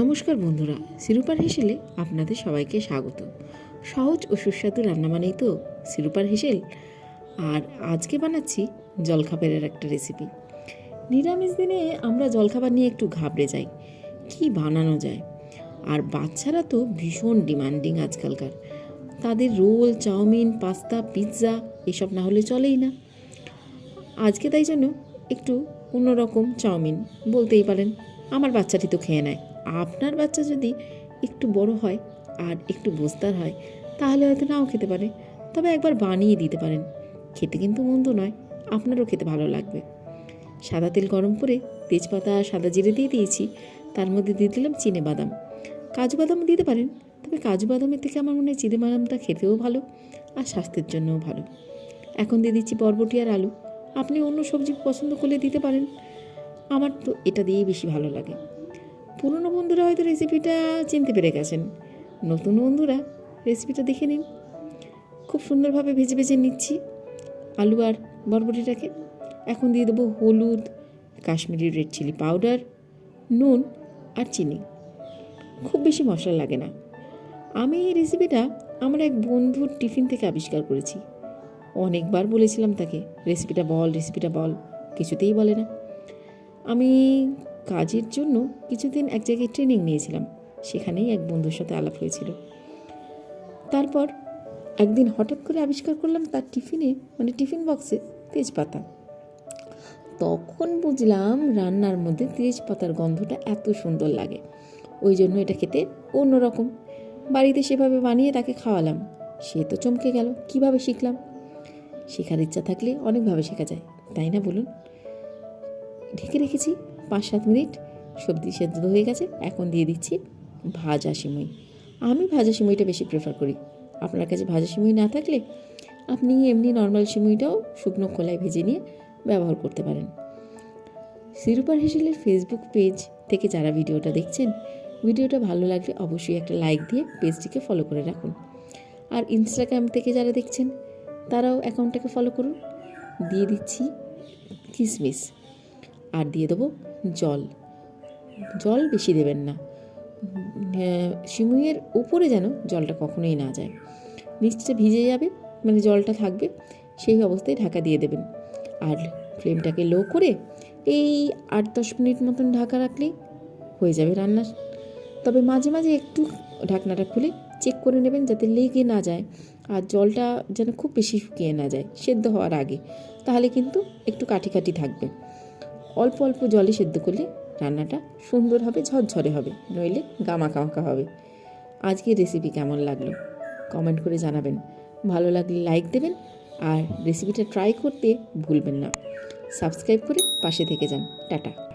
নমস্কার বন্ধুরা, সিরুপার হেসেলে আপনাদের সবাইকে স্বাগত। সহজ ও সুস্বাদু রান্না মানেই তো সিরুপার হেসেল। আর আজকে বানাচ্ছি জলখাবারের একটা রেসিপি নিরামিষ দিনে আমরা জলখাবার নিয়ে একটু ঘাবড়ে যাই, কি বানানো যায়? আর বাচ্চারা তো ভীষণ ডিমান্ডিং আজকালকার। তাদের রোল, চাউমিন, পাস্তা, পিৎজা, এসব না হলে চলেই না। আজকে তাই জন্য একটু অন্যরকম চাউমিন বলতেই পারেন, আমার বাচ্চাটি তো খেয়ে নেয়। আপনার বাচ্চা যদি একটু বড় হয় আর একটু বস্তার হয়, তাহলে হয়তো নাও খেতে পারে। তবে একবার বানিয়ে দিতে পারেন। খেতে কিন্তু মন্দ নয়, আপনারও খেতে ভালো লাগবে। সাদা তেল গরম করে তেজপাতা আর সাদা জিরে দিয়ে দিয়েছি। তার মধ্যে দিয়ে দিলাম চিনে বাদাম। কাজু বাদাম দিতে পারেন, তবে কাজু বাদামের থেকে আমার মনে হয় চিনে বাদামটা খেতেও ভালো আর স্বাস্থ্যের জন্যও ভালো। এখন দিয়ে দিচ্ছি বরবটি আর আলু। আপনি অন্য সবজি পছন্দ করলে দিতে পারেন। আমার তো এটা দিয়েই বেশি ভালো লাগে। পুরনো বন্ধুরা হয়তো রেসিপিটা চিনতে পেরে গেছেন। নতুন বন্ধুরা রেসিপিটা দেখে নিন। খুব সুন্দরভাবে ভেজে ভেজে নিচ্ছি আলু আর বরবটিটাকে। এখন দিয়ে দেবো হলুদ, কাশ্মীরি রেড চিলি পাউডার নুন আর চিনি। খুব বেশি মশলা লাগে না। আমি এই রেসিপিটা আমার এক বন্ধুর টিফিন থেকে আবিষ্কার করেছি। অনেকবার বলেছিলাম তাকে রেসিপিটা বল রেসিপিটা বল। কিছুতেই বলে না। আমি কাজের জন্য কিছুদিন এক জায়গায় ট্রেনিং নিয়েছিলাম। সেখানেই এক বন্ধুর সাথে আলাপ হয়েছিল। তারপর একদিন হঠাৎ করে আবিষ্কার করলাম তার টিফিনে মানে টিফিন বক্সে তেজপাতা। তখন বুঝলাম রান্নার মধ্যে তেজপাতার গন্ধটা এত সুন্দর লাগে। ওই জন্য এটা খেতে অন্যরকম। বাড়িতে সেভাবে বানিয়ে তাকে খাওয়ালাম। সে তো চমকে গেল, কীভাবে শিখলাম? শেখার ইচ্ছা থাকলে অনেকভাবে শেখা যায়, তাই না বলুন? ঢেকে রেখেছি। পাঁচ সাত মিনিট সবজি সেদ্ধ হয়ে গেছে। এখন দিয়ে দিচ্ছি ভাজা সিমুই। আমি ভাজা সিমুইটা বেশি প্রেফার করি। আপনার কাছে ভাজা সিমুই না থাকলে আপনি এমনি নর্মাল সিমুইটাও শুকনো খোলায় ভেজে নিয়ে ব্যবহার করতে পারেন। সিরুপার হেসেলের ফেসবুক পেজ থেকে যারা ভিডিওটা দেখছেন, ভিডিওটা ভালো লাগলে অবশ্যই একটা লাইক দিয়ে পেজটিকে ফলো করে রাখুন। আর ইনস্টাগ্রাম থেকে যারা দেখছেন, তারাও অ্যাকাউন্টটাকে ফলো করুন। দিয়ে দিচ্ছি কিসমিস। আর দিয়ে দেবো জল। জল বেশি দেবেন না। সিমুইয়ের উপরে যেন জলটা কখনোই না যায়। নিচটা ভিজে যাবে মানে জলটা থাকবে, সেই অবস্থায় ঢাকা দিয়ে দেবেন। আর ফ্লেমটাকে লো করে এই আট দশ মিনিট মতন ঢাকা রাখলেই হয়ে যাবে রান্না। তবে মাঝে মাঝে একটু ঢাকনাটা খুলে চেক করে নেবেন যাতে লেগে না যায় আর জলটা যেন খুব বেশি শুকিয়ে না যায়, সেদ্ধ হওয়ার আগে। তাহলে কিন্তু একটু কাঠি কাঠি থাকবে। অল্প অল্প জলে সেদ্ধ করলে রান্নাটা সুন্দর হবে, ঝরঝরে হবে, নইলে গামা কামাকা হবে। আজকের রেসিপি কেমন লাগল? কমেন্ট করে জানাবেন। ভালো লাগলে লাইক দেবেন আর রেসিপিটা ট্রাই করতে ভুলবেন না। সাবস্ক্রাইব করে পাশে থেকে যান। টাটা।